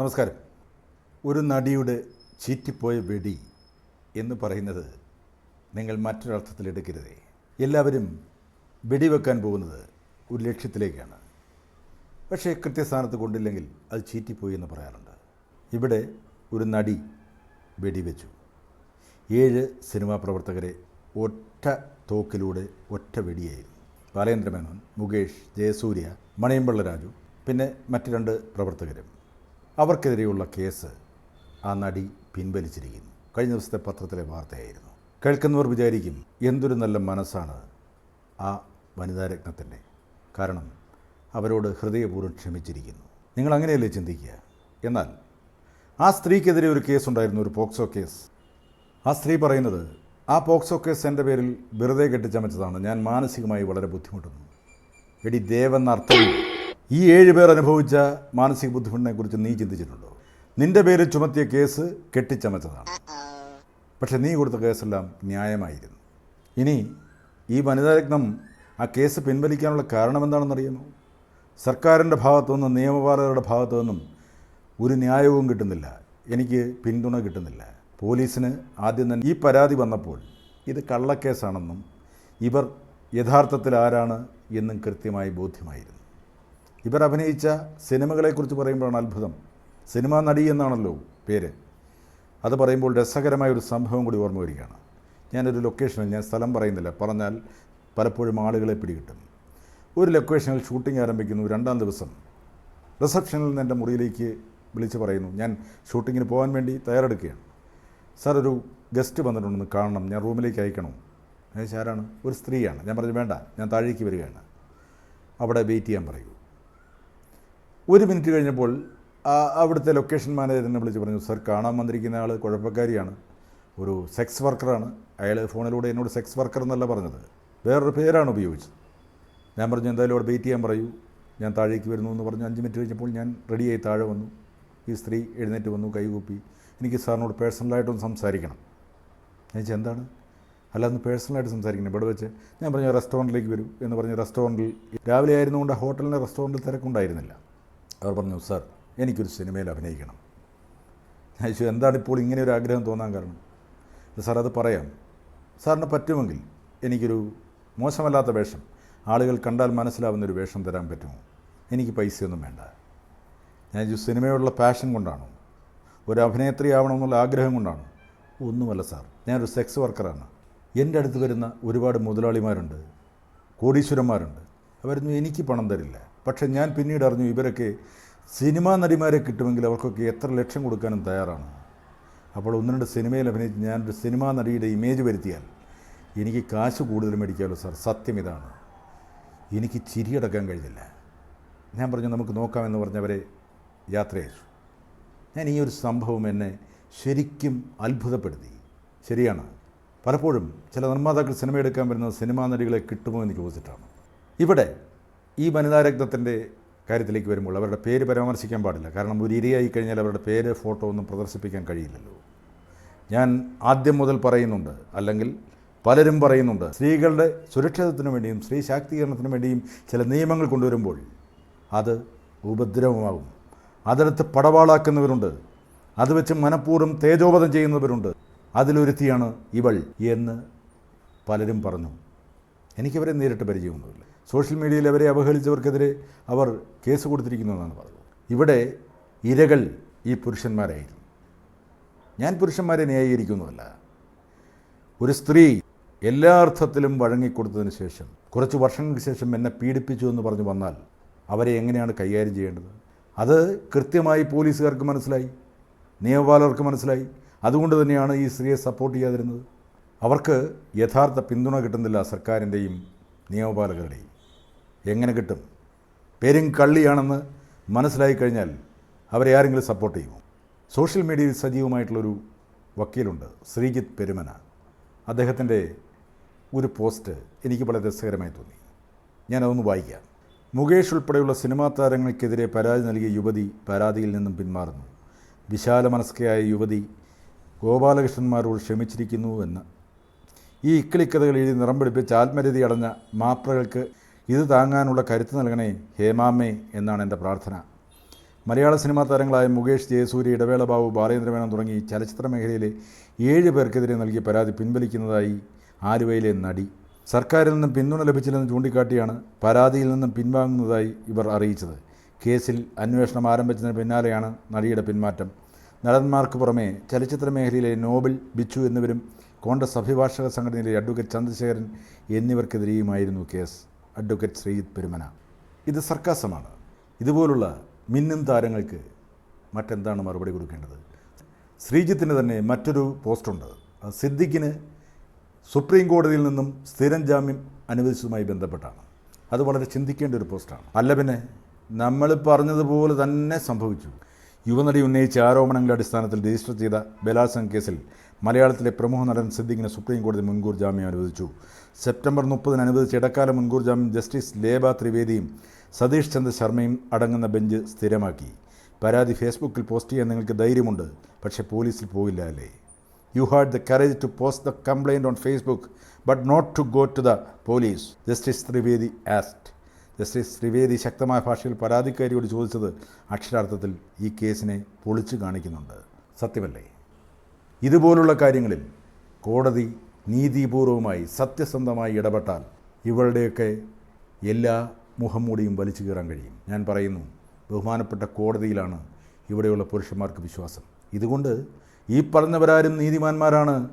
നമസ്കാരം. ഒരു നടിയുടെ ചീറ്റിപ്പോയ വെടി എന്ന് പറയുന്നത് നിങ്ങൾ മറ്റൊരർത്ഥത്തിൽ എടുക്കരുതേ. എല്ലാവരും വെടിവെക്കാൻ പോകുന്നത് ഒരു ലക്ഷ്യത്തിലേക്കാണ്. പക്ഷേ കൃത്യസ്ഥാനത്ത് കൊണ്ടില്ലെങ്കിൽ അത് ചീറ്റിപ്പോയി എന്ന് പറയാറുണ്ട്. ഇവിടെ ഒരു നടി വെടിവെച്ചു ഏഴ് സിനിമാ പ്രവർത്തകരെ ഒറ്റ തോക്കിലൂടെ ഒറ്റ വെടിയായിരുന്നു. ബാലേന്ദ്രമേനോൻ മുകേഷ് ജയസൂര്യ മണിയമ്പള്ള രാജു പിന്നെ മറ്റു രണ്ട് പ്രവർത്തകരും. അവർക്കെതിരെയുള്ള കേസ് ആ നടി പിൻവലിച്ചിരിക്കുന്നു. കഴിഞ്ഞ ദിവസത്തെ പത്രത്തിലെ വാർത്തയായിരുന്നു. കേൾക്കുന്നവർ വിചാരിക്കും എന്തൊരു നല്ല മനസ്സാണ് ആ വനിതാരത്നത്തിന്റെ കാരണം അവരോട് ഹൃദയപൂർവം ക്ഷമിച്ചിരിക്കുന്നു. നിങ്ങൾ അങ്ങനെയല്ലേ ചിന്തിക്കുക? എന്നാൽ ആ സ്ത്രീക്കെതിരെ ഒരു കേസുണ്ടായിരുന്നു ഒരു പോക്സോ കേസ്. ആ സ്ത്രീ പറയുന്നത് ആ പോക്സോ കേസ് എന്റെ പേരിൽ വെറുതെ കെട്ടിച്ചമച്ചതാണ്. ഞാൻ മാനസികമായി വളരെ ബുദ്ധിമുട്ടുന്നു. എടി ദേവെന്ന അർത്ഥവും ഈ ഏഴ് പേർ അനുഭവിച്ച മാനസിക ബുദ്ധിമുട്ടിനെക്കുറിച്ച് നീ ചിന്തിച്ചിട്ടുണ്ടോ? നിന്റെ പേരിൽ ചുമത്തിയ കേസ് കെട്ടിച്ചമച്ചതാണ്. പക്ഷെ നീ കൊടുത്ത കേസെല്ലാം ന്യായമായിരുന്നു. ഇനി ഈ വനിതാരത്നം ആ കേസ് പിൻവലിക്കാനുള്ള കാരണം എന്താണെന്നറിയുമോ സർക്കാരിന്റെ ഭാഗത്തു നിന്നും നിയമപാലകരുടെ ഭാഗത്തു നിന്നും ഒരു ന്യായവും കിട്ടുന്നില്ല. എനിക്ക് പിന്തുണ കിട്ടുന്നില്ല. പോലീസിന് ആദ്യം തന്നെ ഈ പരാതി വന്നപ്പോൾ ഇത് കള്ളക്കേസാണെന്നും ഇവർ യഥാർത്ഥത്തിൽ ആരാണ് എന്നും കൃത്യമായി ബോധ്യമായിരുന്നു. ഇവർ അഭിനയിച്ച സിനിമകളെക്കുറിച്ച് പറയുമ്പോഴാണ് അത്ഭുതം. സിനിമാ നടി എന്നാണല്ലോ പേര്. അത് പറയുമ്പോൾ രസകരമായ ഒരു സംഭവം കൂടി ഓർമ്മ വരികയാണ്. ഞാനൊരു ലൊക്കേഷനിൽ ഞാൻ സ്ഥലം പറയുന്നില്ല. പറഞ്ഞാൽ പലപ്പോഴും ആളുകളെ പിടികിട്ടും. ഒരു ലൊക്കേഷനിൽ ഷൂട്ടിംഗ് ആരംഭിക്കുന്നു രണ്ടാം ദിവസം. റിസപ്ഷനിൽ നിന്ന് എന്റെ മുറിയിലേക്ക് വിളിച്ച് പറയുന്നു ഞാൻ ഷൂട്ടിങ്ങിന് പോകാൻ വേണ്ടി തയ്യാറെടുക്കുകയാണ്. സാർ ഒരു ഗസ്റ്റ് വന്നിട്ടുണ്ടെന്ന് കാണണം. ഞാൻ റൂമിലേക്ക് അയക്കണോ? അയച്ച ആരാണ് ഒരു സ്ത്രീയാണ്. ഞാൻ പറഞ്ഞു വേണ്ട. ഞാൻ താഴേക്ക് വരികയാണ്. അവിടെ വെയിറ്റ് ചെയ്യാൻ പറയൂ. ഒരു മിനിറ്റ് കഴിഞ്ഞപ്പോൾ അവിടുത്തെ ലൊക്കേഷൻ മാനേജർ എന്നെ വിളിച്ച് പറഞ്ഞു സർ കാണാൻ വന്നിരിക്കുന്ന ആൾ കുഴപ്പക്കാരിയാണ്. ഒരു സെക്സ് വർക്കറാണ് അയാൾ ഫോണിലൂടെ എന്നോട് സെക്സ് വർക്കർ എന്നല്ല പറഞ്ഞത്. വേറൊരു പേരാണ് ഉപയോഗിച്ചത്. ഞാൻ പറഞ്ഞു എന്തായാലും അവിടെ വെയിറ്റ് ചെയ്യാൻ പറയൂ. ഞാൻ താഴേക്ക് വരുന്നു എന്ന് പറഞ്ഞു. അഞ്ച് മിനിറ്റ് കഴിഞ്ഞപ്പോൾ ഞാൻ റെഡിയായി താഴെ വന്നു. ഈ സ്ത്രീ എഴുന്നേറ്റ് വന്നു കൈകൂപ്പി എനിക്ക് സാറിനോട് പേഴ്സണലായിട്ടൊന്ന് സംസാരിക്കണം. ഞാൻ ചോദിച്ചാൽ എന്താണ്? അല്ലാതെ പേഴ്സണലായിട്ട് സംസാരിക്കണം. ഇവിടെ വെച്ച് ഞാൻ പറഞ്ഞു റെസ്റ്റോറന്റിലേക്ക് വരൂ എന്ന് പറഞ്ഞ് റെസ്റ്റോറന്റിൽ രാവിലെ ആയിരുന്നുകൊണ്ട് ഹോട്ടലിന്റെ റെസ്റ്റോറന്റിൽ തിരക്കുണ്ടായിരുന്നില്ല. അവർ പറഞ്ഞു സാർ എനിക്കൊരു സിനിമയിൽ അഭിനയിക്കണം. ഞാൻ എന്താണ് ഇപ്പോൾ ഇങ്ങനെ ഒരു ആഗ്രഹം തോന്നാൻ കാരണം? സാർ അത് പറയാം. സാറിന് പറ്റുമെങ്കിൽ എനിക്കൊരു മോശമല്ലാത്ത വേഷം ആളുകൾ കണ്ടാൽ മനസ്സിലാവുന്നൊരു വേഷം തരാൻ പറ്റുമോ? എനിക്ക് പൈസയൊന്നും വേണ്ട. ഞാൻ ചോദിച്ചു സിനിമയോടുള്ള പാഷൻ കൊണ്ടാണോ? ഒരു അഭിനേത്രി ആവണമെന്നുള്ള ആഗ്രഹം കൊണ്ടാണോ? ഒന്നുമല്ല സാർ. ഞാനൊരു സെക്സ് വർക്കറാണ് എന്റെ അടുത്ത് വരുന്ന ഒരുപാട് മുതലാളിമാരുണ്ട് കോടീശ്വരന്മാരുണ്ട്. അവരൊന്നും എനിക്ക് പണം തരില്ല. പക്ഷെ ഞാൻ പിന്നീട് അറിഞ്ഞു ഇവരൊക്കെ സിനിമാ നടിമാരെ കിട്ടുമെങ്കിൽ അവർക്കൊക്കെ എത്ര ലക്ഷം കൊടുക്കാനും തയ്യാറാണ്. അപ്പോൾ ഒന്ന് രണ്ട് സിനിമയിൽ അഭിനയിച്ച് ഞാനൊരു സിനിമാ നടിയുടെ ഇമേജ് വരുത്തിയാൽ എനിക്ക് കാശ് കൂടുതൽ മേടിക്കാമല്ലോ സാർ. സത്യം ഇതാണ്. എനിക്ക് ചിരിയടക്കാൻ കഴിഞ്ഞില്ല. ഞാൻ പറഞ്ഞു നമുക്ക് നോക്കാമെന്ന് പറഞ്ഞവരെ യാത്ര അയച്ചു ഞാൻ ഈ ഒരു സംഭവം എന്നെ ശരിക്കും അത്ഭുതപ്പെടുത്തി. ശരിയാണ്. പലപ്പോഴും ചില നിർമ്മാതാക്കൾ സിനിമ എടുക്കാൻ വരുന്നത് സിനിമാ നടികളെ കിട്ടുമോ എന്ന് ചോദിച്ചിട്ടാണ്. ഇവിടെ ഈ വനിതാരത്നത്തിന്റെ കാര്യത്തിലേക്ക് വരുമ്പോൾ അവരുടെ പേര് പരാമർശിക്കാൻ പാടില്ല. കാരണം ഒരു ഇരയായി കഴിഞ്ഞാൽ അവരുടെ പേര് ഫോട്ടോ ഒന്നും പ്രദർശിപ്പിക്കാൻ കഴിയില്ലല്ലോ. ഞാൻ ആദ്യം മുതൽ പറയുന്നുണ്ട് അല്ലെങ്കിൽ പലരും പറയുന്നുണ്ട് സ്ത്രീകളുടെ സുരക്ഷിതത്വത്തിന് വേണ്ടിയും സ്ത്രീ ശാക്തീകരണത്തിന് വേണ്ടിയും ചില നിയമങ്ങൾ കൊണ്ടുവരുമ്പോൾ അത് ഉപദ്രവമാകും. അതെടുത്ത് പടവാളാക്കുന്നവരുണ്ട് അത് വെച്ച് മനഃപൂർവം തേജോവധം ചെയ്യുന്നവരുണ്ട് അതിലൊരുത്തിയാണ് ഇവൾ എന്ന് പലരും പറഞ്ഞു. എനിക്കവരെ നേരിട്ട് പരിചയമൊന്നുമില്ല. സോഷ്യൽ മീഡിയയിൽ അവരെ അവഹേളിച്ചവർക്കെതിരെ അവർ കേസ് കൊടുത്തിരിക്കുന്നു എന്നാണ് പറഞ്ഞത് ഇവിടെ ഇരകൾ ഈ പുരുഷന്മാരായിരുന്നു. ഞാൻ പുരുഷന്മാരെ ന്യായീകരിക്കുന്നുമല്ല ഒരു സ്ത്രീ എല്ലാ അർത്ഥത്തിലും വഴങ്ങിക്കൊടുത്തതിന് ശേഷം കുറച്ച് വർഷങ്ങൾക്ക് ശേഷം എന്നെ പീഡിപ്പിച്ചു എന്ന് പറഞ്ഞു വന്നാൽ അവരെ എങ്ങനെയാണ് കൈകാര്യം ചെയ്യേണ്ടത്? അത് കൃത്യമായി പോലീസുകാർക്ക് മനസ്സിലായി നിയമപാലകർക്ക് മനസ്സിലായി. അതുകൊണ്ട് തന്നെയാണ് ഈ സ്ത്രീയെ സപ്പോർട്ട് ചെയ്യാതിരുന്നത്. അവർക്ക് യഥാർത്ഥ പിന്തുണ കിട്ടുന്നില്ല സർക്കാരിന്റെയും നിയമപാലകരുടെയും. എങ്ങനെ കിട്ടും? പേരും കള്ളിയാണെന്ന് മനസ്സിലായി കഴിഞ്ഞാൽ അവരെ ആരെങ്കിലും സപ്പോർട്ട് ചെയ്യുമോ? സോഷ്യൽ മീഡിയയിൽ സജീവമായിട്ടുള്ളൊരു വക്കീലുണ്ട് ശ്രീജിത്ത് പെരുമന. അദ്ദേഹത്തിന്റെ ഒരു പോസ്റ്റ് എനിക്ക് വളരെ രസകരമായി തോന്നി. ഞാനതൊന്ന് വായിക്കാം. മുകേഷ് ഉൾപ്പെടെയുള്ള സിനിമാ താരങ്ങൾക്കെതിരെ പരാതി നൽകിയ യുവതി പരാതിയിൽ നിന്നും പിന്മാറുന്നു. വിശാല മനസ്കയായ യുവതി ഗോപാലകൃഷ്ണന്മാരോട് ക്ഷമിച്ചിരിക്കുന്നു എന്ന്. ഈ ഇക്കിളിക്കഥകൾ എഴുതി നിറം പിടിപ്പിച്ച് ആത്മരതി അടഞ്ഞ മാപ്രകൾക്ക് ഇത് താങ്ങാനുള്ള കരുത്ത് നൽകണേ ഹേമാമ്മേ എന്നാണ് എന്റെ പ്രാർത്ഥന. മലയാള സിനിമാ താരങ്ങളായ മുകേഷ് ജയസൂര്യ ഇടവേള ബാബു ബാലേന്ദ്രമേനോൻ തുടങ്ങി ചലച്ചിത്ര മേഖലയിലെ ഏഴ് പേർക്കെതിരെ നൽകിയ പരാതി പിൻവലിക്കുന്നതായി ആലുവയിലെ നടി. സർക്കാരിൽ നിന്നും പിന്തുണ ലഭിച്ചില്ലെന്ന് ചൂണ്ടിക്കാട്ടിയാണ് പരാതിയിൽ നിന്നും പിൻവാങ്ങുന്നതായി ഇവർ അറിയിച്ചത്. കേസിൽ അന്വേഷണം ആരംഭിച്ചതിന് പിന്നാലെയാണ് നടിയുടെ പിന്മാറ്റം. നടന്മാർക്ക് പുറമെ ചലച്ചിത്ര മേഖലയിലെ നോബൽ ബിച്ചു എന്നിവരും കോൺഗ്രസ് അഭിഭാഷക സംഘടനയിലെ അഡ്വക്കേറ്റ് ചന്ദ്രശേഖരൻ എന്നിവർക്കെതിരെയുമായിരുന്നു കേസ്. അഡ്വക്കേറ്റ് ശ്രീജിത്ത് പെരുമന. ഇത് സർക്കാസമാണ്. ഇതുപോലുള്ള മിന്നും താരങ്ങൾക്ക് മറ്റെന്താണ് മറുപടി കൊടുക്കേണ്ടത്? ശ്രീജിത്തിന് തന്നെ മറ്റൊരു പോസ്റ്റുണ്ട്. സിദ്ദിഖിന് സുപ്രീം കോടതിയിൽ നിന്നും സ്ഥിരം ജാമ്യം അനുവദിച്ചതുമായി ബന്ധപ്പെട്ടാണ്. അത് വളരെ ചിന്തിക്കേണ്ട ഒരു പോസ്റ്റാണ്. അല്ല പിന്നെ നമ്മൾ പറഞ്ഞതുപോലെ തന്നെ സംഭവിച്ചു. യുവനടി ഉന്നയിച്ച ആരോപണങ്ങളുടെ അടിസ്ഥാനത്തിൽ രജിസ്റ്റർ ചെയ്ത ബലാത്സംഗ കേസിൽ മലയാളത്തിലെ പ്രമുഖ നടൻ സിദ്ദിഖിന് സുപ്രീം കോടതി മുൻകൂർ ജാമ്യം അനുവദിച്ചു. സെപ്റ്റംബർ മുപ്പതിന് അനുവദിച്ച ഇടക്കാല മുൻകൂർ ജാമ്യം ജസ്റ്റിസ് ലേബ ത്രിവേദിയും സതീഷ് ചന്ദ്ര ശർമ്മയും അടങ്ങുന്ന ബെഞ്ച് സ്ഥിരമാക്കി. പരാതി ഫേസ്ബുക്കിൽ പോസ്റ്റ് ചെയ്യാൻ നിങ്ങൾക്ക് ധൈര്യമുണ്ട് പക്ഷേ പോലീസിൽ പോയില്ല അല്ലേ? You had the courage to post the complaint on Facebook but not to go to the police justice Trivedi asked justice Trivedi ശക്തമായ ഭാഷയിൽ പരാതിക്കാരിയോട് ചോദിച്ചത് അക്ഷരാർത്ഥത്തിൽ ഈ കേസിനെ പൊളിച്ചു കാണിക്കുന്നുണ്ട്. സത്യമല്ലേ? ഇതുപോലുള്ള കാര്യങ്ങളിൽ കോടതി നീതിപൂർവമായി സത്യസന്ധമായി ഇടപെട്ടാൽ ഇവരുടെയൊക്കെ എല്ലാ മുഖംമൂടിയും വലിച്ചു കീറാൻ കഴിയും. ഞാൻ പറയുന്നു ബഹുമാനപ്പെട്ട കോടതിയിലാണ് ഇവിടെയുള്ള പുരുഷന്മാർക്ക് വിശ്വാസം. ഇതുകൊണ്ട് ഈ പറഞ്ഞവരാരും നീതിമാന്മാരാണ്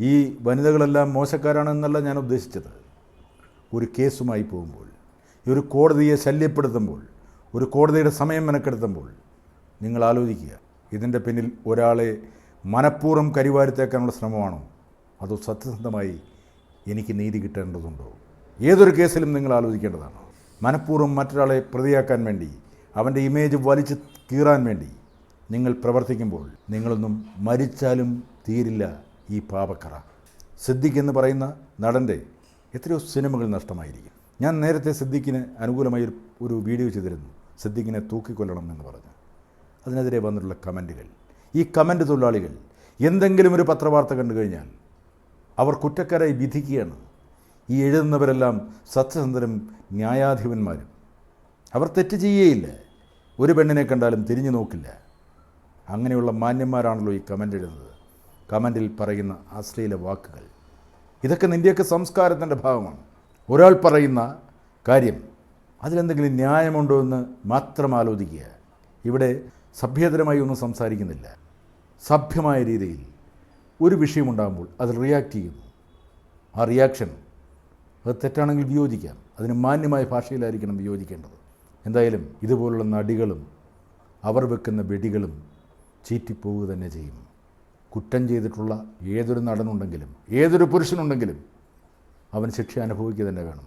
ഈ വനിതകളെല്ലാം മോശക്കാരാണെന്നല്ല ഞാൻ ഉദ്ദേശിച്ചത്. ഒരു കേസുമായി പോകുമ്പോൾ ഈ ഒരു കോടതിയെ ശല്യപ്പെടുത്തുമ്പോൾ ഒരു കോടതിയുടെ സമയം മെനക്കെടുത്തുമ്പോൾ നിങ്ങൾ ആലോചിക്കുക ഇതിന്റെ പിന്നിൽ ഒരാളെ മനഃപൂർവം കരിവാരിത്തേക്കാനുള്ള ശ്രമമാണോ? അതോ സത്യസന്ധമായി എനിക്ക് നീതി കിട്ടേണ്ടതുണ്ടോ? ഏതൊരു കേസിലും നിങ്ങൾ ആലോചിക്കേണ്ടതാണ്. മനഃപൂർവം മറ്റൊരാളെ പ്രതിയാക്കാൻ വേണ്ടി അവന്റെ ഇമേജ് വലിച്ചു കീറാൻ വേണ്ടി നിങ്ങൾ പ്രവർത്തിക്കുമ്പോൾ നിങ്ങളൊന്നും മരിച്ചാലും തീരില്ല ഈ പാപക്കറ. സിദ്ദിഖ് എന്ന് പറയുന്ന നടന്റെ എത്രയോ സിനിമകൾ നഷ്ടമായിരിക്കും. ഞാൻ നേരത്തെ സിദ്ദിഖിന് അനുകൂലമായി ഒരു- വീഡിയോ ചെയ്തിരുന്നു. സിദ്ദിഖിനെ തൂക്കിക്കൊല്ലണം എന്ന് പറഞ്ഞ്. അതിനെതിരെ വന്നിട്ടുള്ള കമന്റുകൾ. ഈ കമന്റ് തൊഴിലാളികൾ എന്തെങ്കിലും ഒരു പത്രവാർത്ത കണ്ടു കഴിഞ്ഞാൽ അവർ കുറ്റക്കാരായി വിധിക്കുകയാണ്. ഈ എഴുതുന്നവരെല്ലാം സത്യസന്ധരും ന്യായാധിപന്മാരും. അവർ തെറ്റ് ചെയ്യുകയില്ല. ഒരു പെണ്ണിനെ കണ്ടാലും തിരിഞ്ഞു നോക്കില്ല. അങ്ങനെയുള്ള മാന്യന്മാരാണല്ലോ ഈ കമന്റ് എഴുതുന്നത്. കമന്റിൽ പറയുന്ന അശ്ലീല വാക്കുകൾ. ഇതൊക്കെ നിന്റെയൊക്കെ സംസ്കാരത്തിന്റെ ഭാഗമാണ്. ഒരാൾ പറയുന്ന കാര്യം അതിലെന്തെങ്കിലും ന്യായമുണ്ടോ എന്ന് മാത്രം ആലോചിക്കുക. ഇവിടെ സഭ്യതരമായി ഒന്നും സംസാരിക്കുന്നില്ല. സഭ്യമായ രീതിയിൽ ഒരു വിഷയമുണ്ടാകുമ്പോൾ അതിൽ റിയാക്റ്റ് ചെയ്യുന്നു. ആ റിയാക്ഷൻ അത് തെറ്റാണെങ്കിൽ വിയോജിക്കാം. അതിന് മാന്യമായ ഭാഷയിലായിരിക്കണം വിയോജിക്കേണ്ടത്. എന്തായാലും ഇതുപോലുള്ള നടികളും അവർ വെക്കുന്ന വെടികളും ചീറ്റിപ്പോവുക തന്നെ ചെയ്യും. കുറ്റം ചെയ്തിട്ടുള്ള ഏതൊരു നടനുണ്ടെങ്കിലും ഏതൊരു പുരുഷനുണ്ടെങ്കിലും അവൻ ശിക്ഷ അനുഭവിക്കുക തന്നെ വേണം.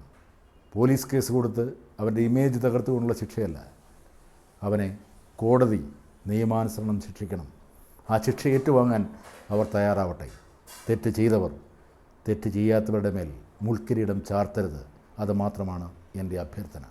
പോലീസ് കേസ് കൊടുത്ത് അവന്റെ ഇമേജ് തകർത്തുകൊണ്ടുള്ള ശിക്ഷയല്ല. അവനെ കോടതി നിയമാനുസരണം ശിക്ഷിക്കണം. ആ ശിക്ഷ ഏറ്റുവാങ്ങാൻ അവർ തയ്യാറാവട്ടെ. തെറ്റ് ചെയ്തവർ തെറ്റ് ചെയ്യാത്തവരുടെ മേൽ മുൾക്കിരീടം ചാർത്തരുത്. അത് മാത്രമാണ് എന്റെ അഭ്യർത്ഥന.